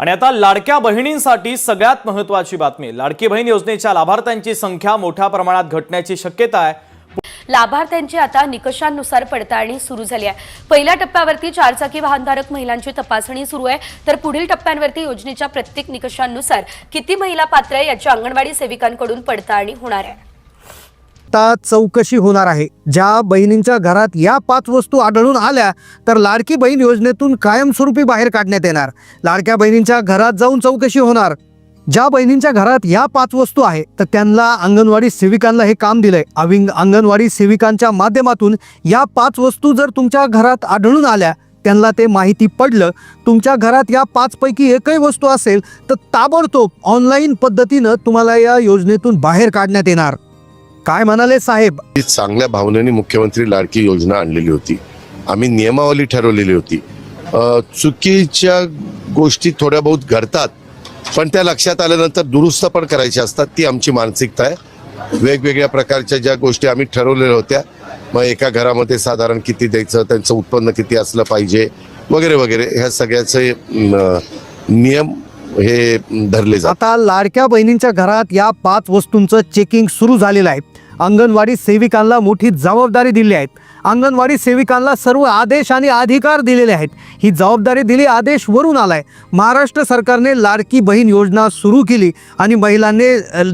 आणि आता लाडक्या बहिणींसाठी सगळ्यात महत्त्वाची बातमी. लाडकी बहीण योजनेच्या लाभार्थ्यांची संख्या मोठ्या प्रमाणात घटण्याची शक्यता आहे. लाभार्थ्यांची आता निकषांनुसार पडताळणी सुरू झाली आहे. पहिल्या टप्प्यावरती चारचाकी वाहनधारक महिलांची तपासणी सुरू आहे. तर पुढील टप्प्यांवरती योजनेच्या प्रत्येक निकषांनुसार किती महिला पात्र आहे याची अंगणवाडी सेविकांकडून पडताळणी होणार आहे. आता चौकशी होणार आहे. ज्या बहिणींच्या घरात या पाच वस्तू आढळून आल्या तर लाडकी बहीण योजनेतून कायमस्वरूपी बाहेर काढण्यात येणार. लाडक्या बहिणींच्या घरात जाऊन चौकशी होणार. ज्या बहिणींच्या घरात या पाच वस्तू आहे तर त्यांना अंगणवाडी सेविकांना हे काम दिलंय. अविंग अंगणवाडी सेविकांच्या माध्यमातून या पाच वस्तू जर तुमच्या घरात आढळून आल्या त्यांना ते माहिती पडलं तुमच्या घरात या पाचपैकी एकही वस्तू असेल तर ताबडतोब ऑनलाईन पद्धतीनं तुम्हाला या योजनेतून बाहेर काढण्यात येणार. काय म्हणाले साहेब? चांगल्या भावनेने मुख्यमंत्री लाडकी योजना आणलेली होती. आम्ही नियमावली ठरवलेली होती. चुकीच्या गोष्टी थोड्या बहुत घडतात पण त्या लक्षात आल्यानंतर दुरुस्त पण करायच्या असतात ती आमची मानसिकता आहे. वेगवेगळ्या प्रकारच्या ज्या गोष्टी आम्ही ठरवलेल्या होत्या मग एका घरामध्ये साधारण किती द्यायचं त्यांचं उत्पन्न किती असलं पाहिजे वगैरे वगैरे ह्या सगळ्याचे नियम हे धरले जातात. आता लाडक्या बहिणींच्या घरात या पाच वस्तूंचं चेकिंग सुरू झालेलं आहे. अंगणवाडी सेविकांना मोठी जबाबदारी दिली आहेत अंगणवाडी सेविकांना सर्व आदेश आणि अधिकार दिलेले आहेत. ही जबाबदारी दिली आदेश वरून आलाय. महाराष्ट्र सरकारने लाडकी बहीण योजना सुरू केली आणि महिलांनी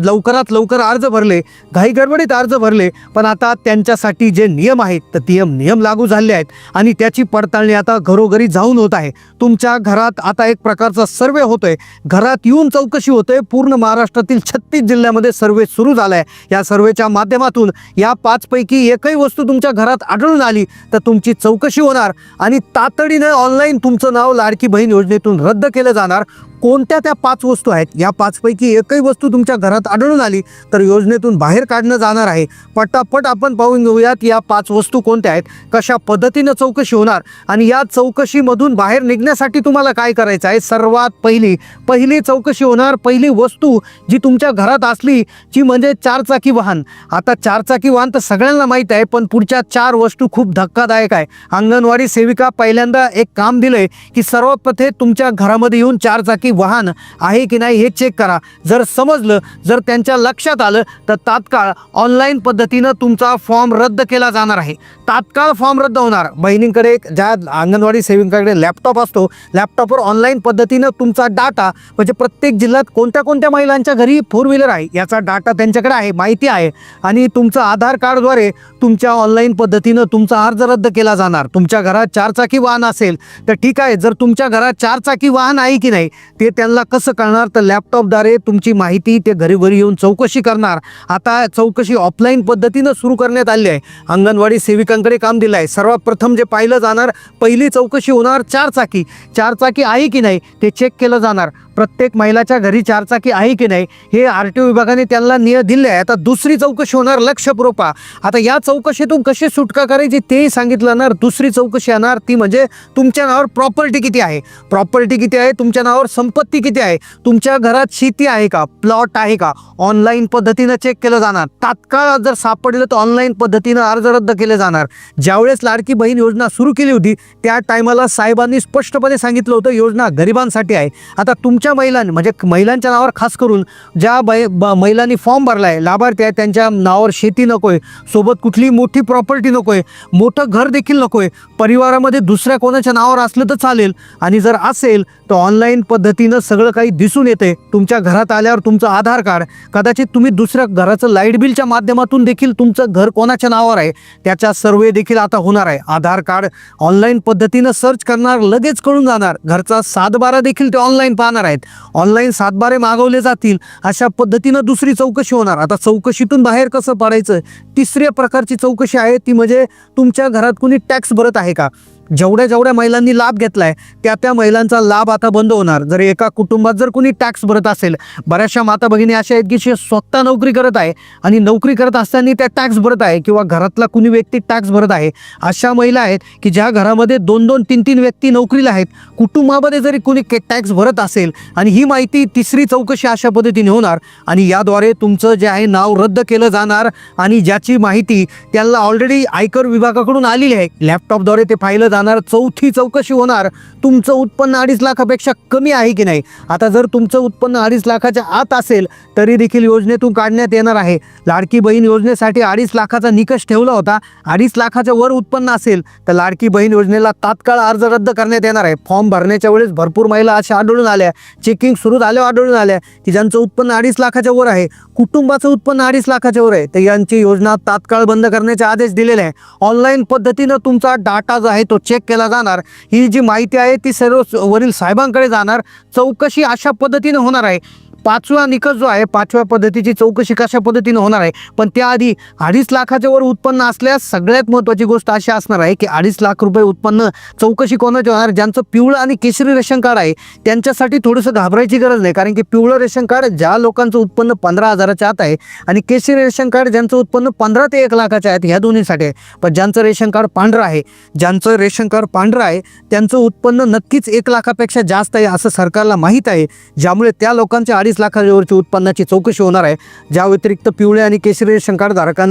लवकरात लवकर अर्ज भरले. घाईगडबडीत अर्ज भरले पण आता त्यांच्यासाठी जे नियम आहेत तर नियम नियम लागू झाले आहेत आणि त्याची पडताळणी आता घरोघरी जाऊन होत आहे. तुमच्या घरात आता एक प्रकारचा सर्वे होतोय. घरात येऊन चौकशी होते. पूर्ण महाराष्ट्रातील छत्तीस जिल्ह्यामध्ये सर्वे सुरू झाला आहे या सर्वेच्या माध्यमातून या पाचपैकी एकही वस्तू तुमच्या घरात आढळून आली तर तुमची चौकशी होणार आणि तातडीनं ऑनलाईन तुमचं नाव लाडकी बहीण योजनेतून रद्द केलं जाणार. कोणत्या त्या पाच वस्तू आहेत? या पाचपैकी एकही वस्तू तुमच्या घरात आढळून आली तर योजनेतून बाहेर काढणं जाणार आहे. पटापट आपण पाहून घेऊयात या पाच वस्तू कोणत्या आहेत कशा पद्धतीनं चौकशी होणार आणि या चौकशीमधून बाहेर निघण्यासाठी तुम्हाला काय करायचं आहे? सर्वात पहिली पहिली चौकशी होणार पहिली वस्तू जी तुमच्या घरात असली जी म्हणजे चारचाकी वाहन. आता चारचाकी वाहन तर सगळ्यांना माहीत आहे पण पुढच्या चार वस्तू खूप धक्कादायक आहे. अंगणवाडी सेविका पहिल्यांदा एक काम दिलंय की सर्वप्रथे तुमच्या घरामध्ये येऊन चारचाकी वाहन आहे की नाही हे चेक करा. जर समजलं जर त्यांच्या लक्षात आलं तर तात्काळ ऑनलाईन पद्धतीनं तुमचा फॉर्म रद्द केला जाणार आहे. तात्काळ फॉर्म रद्द होणार. बहिणींकडे एक ज्या अंगणवाडी सेविकांकडे लॅपटॉप असतो लॅपटॉपवर ऑनलाईन पद्धतीनं तुमचा डाटा म्हणजे प्रत्येक जिल्ह्यात कोणत्या कोणत्या महिलांच्या घरी फोर व्हीलर आहे याचा डाटा त्यांच्याकडे आहे माहिती आहे. आणि तुमचं आधार कार्डद्वारे तुमच्या ऑनलाईन पद्धतीनं तुमचा अर्ज रद्द केला जाणार. तुमच्या घरात चारचाकी वाहन असेल तर ठीक आहे. जर तुमच्या घरात चारचाकी वाहन आहे की नाही ते त्यांना कसं कळणार? तर लॅपटॉपद्वारे तुमची माहिती ते घरी घरी येऊन चौकशी करणार. आता चौकशी ऑफलाईन पद्धतीनं सुरू करण्यात आली आहे. अंगणवाडी सेविकांकडे काम दिलं आहे. सर्वात प्रथम जे पाहिलं जाणार पहिली चौकशी होणार चारचाकी. चारचाकी आहे की नाही ते चेक केलं जाणार. प्रत्येक महिलाच्या घरी चारचाकी आहे की नाही हे आर टी ओ विभागाने त्यांना निय दिले आहे आता दुसरी चौकशी होणार लक्षपूर्वक आता या चौकशीतून कशी सुटका करायची तेही सांगितलं जाणार दुसरी चौकशी येणार ती म्हणजे तुमच्या नावावर प्रॉपर्टी किती आहे? प्रॉपर्टी किती आहे? तुमच्या नावावर संपत्ती किती आहे? तुमच्या घरात शेती आहे का? प्लॉट आहे का? ऑनलाईन पद्धतीनं चेक केलं जाणार. तात्काळ जर सापडलं तर ऑनलाईन पद्धतीनं अर्ज रद्द केले जाणार. ज्यावेळेस लाडकी बहीण योजना सुरू केली होती त्या टायमाला साहेबांनी स्पष्टपणे सांगितलं होतं योजना गरिबांसाठी आहे. आता तुमच्या महिलांनी म्हणजे महिलांच्या नावावर खास करून ज्या बै ब- महिलांनी फॉर्म भरला आहे लाभार्थी आहे त्यांच्या नावावर शेती नको आहे सोबत कुठली मोठी प्रॉपर्टी नको आहे मोठं घर देखील नको आहे परिवारामध्ये दुसऱ्या कोणाच्या नावावर असलं तर चालेल आणि जर असेल तर ऑनलाईन पद्धतीनं सगळं काही दिसून येते तुमच्या घरात आल्यावर तुमचं आधार कार्ड कदाचित तुम्ही दुसऱ्या घराचं लाइट बिलच्या माध्यमातून देखील तुमचं घर कोणाच्या नावावर आहे त्याचा सर्वे देखील आता होणार आहे. आधार कार्ड ऑनलाईन पद्धतीनं सर्च करणार लगेच कळून जाणार. घरचा सातबारा देखील ते ऑनलाईन पाहणार आहे. आहेत. ऑनलाईन सातबारे मागवले जातील. अशा पद्धतीनं दुसरी चौकशी होणार. आता चौकशीतून बाहेर कसं पडायचं? तिसऱ्या प्रकारची चौकशी आहे ती म्हणजे तुमच्या घरात कुणी टॅक्स भरत आहे का? जेवढ्या जेवढ्या महिलांनी लाभ घेतलाय त्या त्या महिलांचा लाभ आता बंद होणार. जर एका कुटुंबात जर कुणी टॅक्स भरत असेल बऱ्याचशा माता भगिनी अशा आहेत की जे स्वतः नोकरी करत आहे आणि नोकरी करत असताना त्या टॅक्स भरत आहे किंवा घरातला कुणी व्यक्ती टॅक्स भरत आहे अशा महिला आहेत की ज्या घरामध्ये दोन दोन तीन तीन व्यक्ती नोकरीला आहेत. कुटुंबामध्ये जरी कुणी टॅक्स भरत असेल आणि ही माहिती तिसरी चौकशी अशा पद्धतीने होणार आणि याद्वारे तुमचं जे आहे नाव रद्द केलं जाणार आणि ज्याची माहिती त्यांना ऑलरेडी आयकर विभागाकडून आलेली आहे. लॅपटॉपद्वारे ते पाहिलं जाणार चौथी चौकशी होणार. तुमचं उत्पन्न अडीच लाखापेक्षा कमी आहे की नाही? आता जर तुमचं उत्पन्न अडीच लाखाच्या आत असेल तरी देखील योजनेतून काढण्यात येणार आहे. लाडकी बहीण योजनेसाठी अडीच लाखाचा निकष ठेवला होता. अडीच लाखाच्या वर उत्पन्न असेल तर लाडकी बहीण योजनेला तात्काळ अर्ज रद्द करण्यात येणार आहे. फॉर्म भरण्याच्या वेळेस भरपूर महिला अशा आढळून आल्या. चेकिंग सुरू झाल्यावर आढळून आल्या की ज्यांचं उत्पन्न अडीच लाखाच्या वर आहे कुटुंबाचं उत्पन्न अडीच लाखाच्या वर आहे तर यांची योजना तात्काळ बंद करण्याचे आदेश दिलेले आहे. ऑनलाईन पद्धतीनं तुमचा डाटा जो आहे तो चेक केला जाणार. ही जी माहिती आहे ती सर्व वरील साहेबांकडे जाणार. चौकशी अशा पद्धतीने होणार आहे. पाचवा निकष जो आहे पाचव्या पद्धतीची चौकशी कशा पद्धतीनं होणार आहे? पण त्याआधी अडीच लाखाच्या वर उत्पन्न असल्यास सगळ्यात महत्त्वाची गोष्ट अशी असणार आहे की अडीच लाख रुपये उत्पन्न चौकशी कोणाची होणार? ज्यांचं पिवळं आणि केशरी रेशन कार्ड आहे त्यांच्यासाठी थोडंसं घाबरायची गरज नाही. कारण की पिवळं रेशन कार्ड ज्या लोकांचं उत्पन्न पंधरा हजाराच्या आत आहे आणि केशरी रेशन कार्ड ज्यांचं उत्पन्न पंधरा ते एक लाखाच्या आहेत ह्या दोन्हीसाठी आहे. पण ज्यांचं रेशन कार्ड पांढरं आहे ज्यांचं रेशन कार्ड पांढरं आहे त्यांचं उत्पन्न नक्कीच एक लाखापेक्षा जास्त आहे असं सरकारला माहीत आहे. ज्यामुळे त्या लोकांच्या अडीच लाखावरची उत्पन्नाची चौकशी होणार आहे. ज्या व्यतिरिक्त पिवळे आणि केशरी रेशन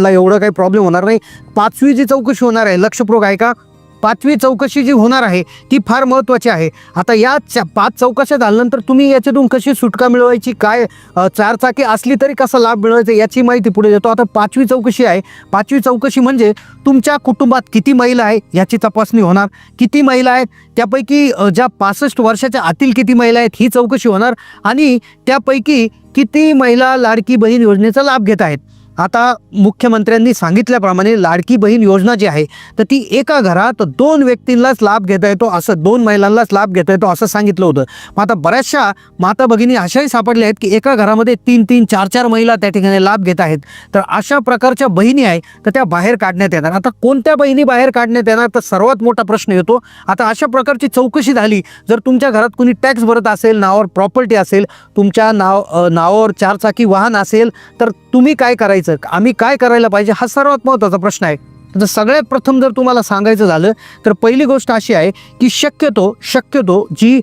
एवढं काही प्रॉब्लेम होणार नाही. पाचवी जी चौकशी होणार आहे लक्षपूर्वक आहे का पाचवी चौकशी जी होणार आहे ती फार महत्त्वाची आहे. आता या चा पाच चौकशा झाल्यानंतर तुम्ही याच्यातून कशी सुटका मिळवायची काय चारचाकी असली तरी कसा लाभ मिळवायचा याची माहिती पुढे देतो. आता पाचवी चौकशी आहे. पाचवी चौकशी म्हणजे तुमच्या कुटुंबात किती महिला आहे याची तपासणी होणार. किती महिला आहेत त्यापैकी ज्या पासष्ट वर्षाच्या आतील किती महिला आहेत ही चौकशी होणार. आणि त्यापैकी किती महिला लाडकी बहीण योजनेचा लाभ घेत आहेत. आता मुख्यमंत्र्यांनी सांगितल्याप्रमाणे लाडकी बहीण योजना जी आहे तर ती एका घरात दोन व्यक्तींनाच लाभ घेता येतो असं दोन महिलांनाच लाभ घेता येतो असं सांगितलं होतं. मग आता बऱ्याचशा माता भगिनी अशाही सापडल्या आहेत की एका घरामध्ये तीन तीन चार चार महिला त्या ठिकाणी लाभ घेत आहेत. तर अशा प्रकारच्या बहिणी आहे तर त्या बाहेर काढण्यात येणार आता कोणत्या बहिणी बाहेर काढण्यात येणार तर सर्वात मोठा प्रश्न येतो. आता अशा प्रकारची चौकशी झाली जर तुमच्या घरात कुणी टॅक्स भरत असेल नावावर प्रॉपर्टी असेल तुमच्या नाव नावावर चारचाकी वाहन असेल तर तुम्ही काय करायचं? आम्ही काय करायला पाहिजे? हा सर्वात महत्त्वाचा प्रश्न आहे. तर सगळ्यात प्रथम जर तुम्हाला सांगायचं झालं तर पहिली गोष्ट अशी आहे की शक्यतो शक्यतो जी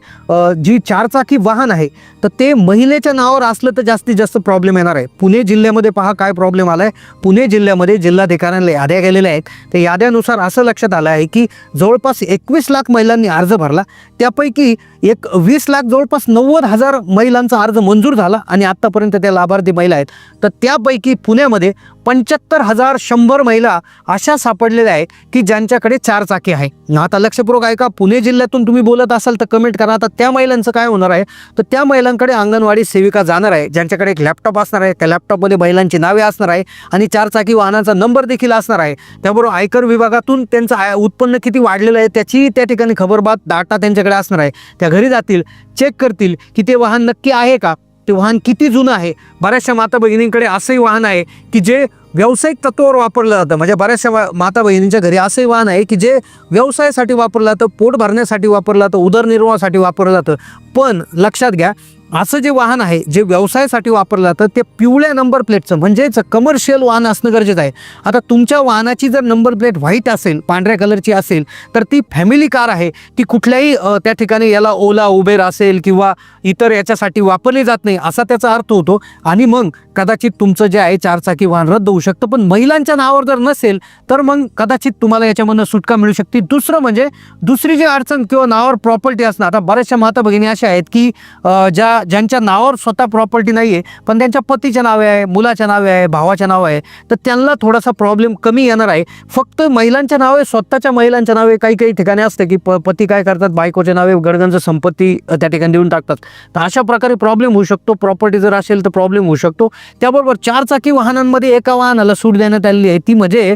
जी चारचाकी वाहन आहे तर ते महिलेच्या नावावर असलं तर जास्तीत जास्त प्रॉब्लेम येणार आहे. पुणे जिल्ह्यामध्ये पहा काय प्रॉब्लेम आला आहे पुणे जिल्ह्यामध्ये जिल्हाधिकाऱ्यांना याद्या गेलेल्या आहेत. त्या याद्यानुसार असं लक्षात आलं आहे की जवळपास एकवीस लाख महिलांनी अर्ज भरला. त्यापैकी एक वीस लाख जवळपास नव्वद हजार महिलांचा अर्ज मंजूर झाला आणि आत्तापर्यंत त्या लाभार्थी महिला आहेत. तर त्यापैकी पुण्यामध्ये पंच्याहत्तर हजार शंभर महिला अशा सापडलेल्या आहेत की ज्यांच्याकडे चार चाकी आहे. आता लक्षपूर्वक आहे का पुणे जिल्ह्यातून तुम्ही बोलत असाल तर कमेंट करा. आता त्या महिलांचं काय होणार आहे? तर त्या महिला महिलांकडे अंगणवाडी सेविका जाणार आहे. ज्यांच्याकडे एक लॅपटॉप असणार आहे. त्या लॅपटॉपमध्ये महिलांची नावे असणार आहे आणि चारचाकी वाहनाचा नंबर देखील असणार आहे. त्याबरोबर आयकर विभागातून त्यांचं आय- उत्पन्न किती वाढलेलं आहे त्याची त्या ठिकाणी खबरबात डाटा त्यांच्याकडे असणार आहे. त्या घरी जातील चेक करतील की ते वाहन नक्की आहे का? ते वाहन किती जुनं आहे? बऱ्याचशा माता बहिणींकडे असंही वाहन आहे की जे व्यावसायिक तत्वावर वापरलं जातं. म्हणजे बऱ्याचशा वा- माता बहिणींच्या घरी असंही वाहन आहे की जे व्यवसायासाठी वापरलं जातं पोट भरण्यासाठी वापरलं जातं उदरनिर्वाहासाठी वापरलं जातं. पण लक्षात घ्या असं जे वाहन आहे जे व्यवसायासाठी वापरलं जातं ते पिवळ्या नंबर प्लेटचं म्हणजेच कमर्शियल वाहन असणं गरजेचं आहे. आता तुमच्या वाहनाची जर नंबर प्लेट व्हाईट असेल पांढऱ्या कलरची असेल तर ती फॅमिली कार आहे. ती कुठल्याही त्या ठिकाणी याला ओला उबेर असेल किंवा इतर याच्यासाठी वापरली जात नाही असा त्याचा अर्थ होतो. आणि मग कदाचित तुमचं जे आहे चारचाकी वाहन रद्द होऊ शकतं. पण महिलांच्या नावावर जर नसेल तर मग कदाचित तुम्हाला याच्यामधनं सुटका मिळू शकते. दुसरं म्हणजे दुसरी जी अडचण किंवा नावावर प्रॉपर्टी असणं आता बऱ्याचशा माता भगिनी अशा आहेत की ज्या ज्या ज्यांच्या नावावर स्वतः प्रॉपर्टी नाही आहे पण त्यांच्या पतीच्या नावे आहे मुलाच्या नावे आहे भावाच्या नावे आहे तर त्यांना थोडासा प्रॉब्लेम कमी येणार आहे. फक्त महिलांच्या नावे स्वतःच्या महिलांच्या नावे काही काही ठिकाणी असते की प पती काय करतात? बायकोच्या नावे गडगंज संपत्ती त्या ठिकाणी देऊन टाकतात. तर अशा प्रकारे प्रॉब्लेम होऊ शकतो. प्रॉपर्टी जर असेल तर प्रॉब्लेम होऊ शकतो. त्याबरोबर चारचाकी वाहनांमध्ये एका वाहनाला सूट देण्यात आलेली आहे. ती म्हणजे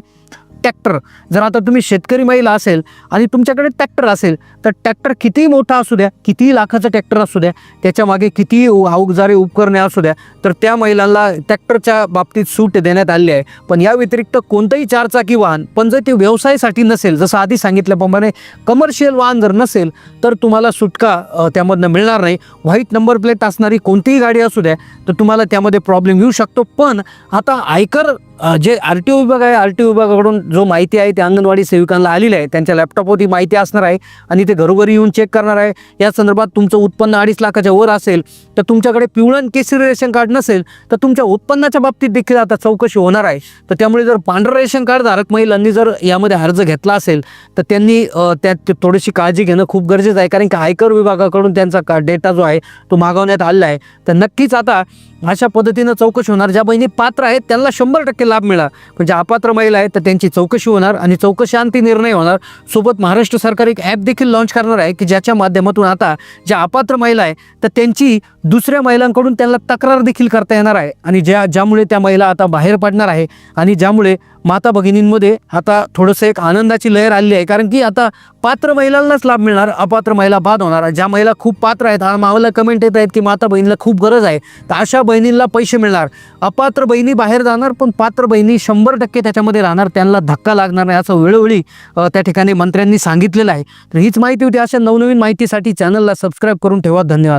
टॅक्टर जर आता तुम्ही शेतकरी महिला असेल आणि तुमच्याकडे टॅक्टर असेल तर टॅक्टर कितीही मोठा असू द्या कितीही लाखाचा ट्रॅक्टर असू द्या त्याच्यामागे कितीही अवजारे उपकरणे असू द्या तर त्या महिलांना टॅक्टरच्या बाबतीत सूट देण्यात आली आहे. पण या व्यतिरिक्त कोणतंही चारचाकी वाहन पण जर ते व्यवसायासाठी नसेल जसं आधी सांगितल्याप्रमाणे कमर्शियल वाहन जर नसेल तर तुम्हाला सुटका त्यामधनं मिळणार नाही. व्हाईट नंबर प्लेट असणारी कोणतीही गाडी असू द्या तर तुम्हाला त्यामध्ये प्रॉब्लेम येऊ शकतो. पण आता आयकर जे आर टी ओ विभाग आहे आर टी ओ विभागाकडून जो माहिती आहे ते अंगणवाडी सेविकांना आलेली आहे. त्यांच्या लॅपटॉपवरती माहिती असणार आहे आणि ते घरोघरी येऊन चेक करणार आहे. या संदर्भात तुमचं उत्पन्न अडीच लाखाच्या वर असेल तर तुमच्याकडे पिवळण केसरी रेशन कार्ड नसेल तर तुमच्या उत्पन्नाच्या बाबतीत देखील आता चौकशी होणार आहे. तर त्यामुळे जर पांढरं रेशन कार्ड धारक महिलांनी जर यामध्ये अर्ज घेतला असेल तर त्यांनी त्यात थोडीशी काळजी घेणं खूप गरजेचं आहे. कारण की आयकर विभागाकडून त्यांचा का डेटा जो आहे तो मागवण्यात आलेला आहे. तर नक्कीच आता अशा पद्धतीनं चौकशी होणार. ज्या बहिणी पात्र आहेत त्यांना शंभर टक्के लाभ मिळाला. पण ज्या अपात्र महिला आहेत तर त्यांची चौकशी होणार आणि चौकशांती निर्णय होणार. सोबत महाराष्ट्र सरकार एक ॲप देखील लॉन्च करणार आहे की ज्याच्या माध्यमातून आता ज्या अपात्र महिला आहे तर त्यांची दुसऱ्या महिलांकडून त्यांना तक्रार देखील करता येणार आहे. आणि ज्या ज्यामुळे त्या महिला आता बाहेर पडणार आहे आणि ज्यामुळे माता भगिनींमध्ये आता थोडंसं एक आनंदाची लहर आलेली आहे. कारण की आता पात्र महिलांनाच लाभ मिळणार अपात्र महिला बाद होणार ज्या महिला खूप पात्र आहेत हा कमेंट येत आहेत की माता बहिणीला खूप गरज आहे. तर अशा बहिणींना पैसे मिळणार. अपात्र बहिणी बाहेर जाणार पण पात्र बहिणी शंभर टक्के त्याच्यामध्ये राहणार. त्यांना धक्का लागणार नाही असं वेळोवेळी त्या ठिकाणी मंत्र्यांनी सांगितलेलं आहे. तर हीच माहिती होती. अशा नवनवीन माहितीसाठी चॅनलला सबस्क्राईब करून ठेवा. धन्यवाद.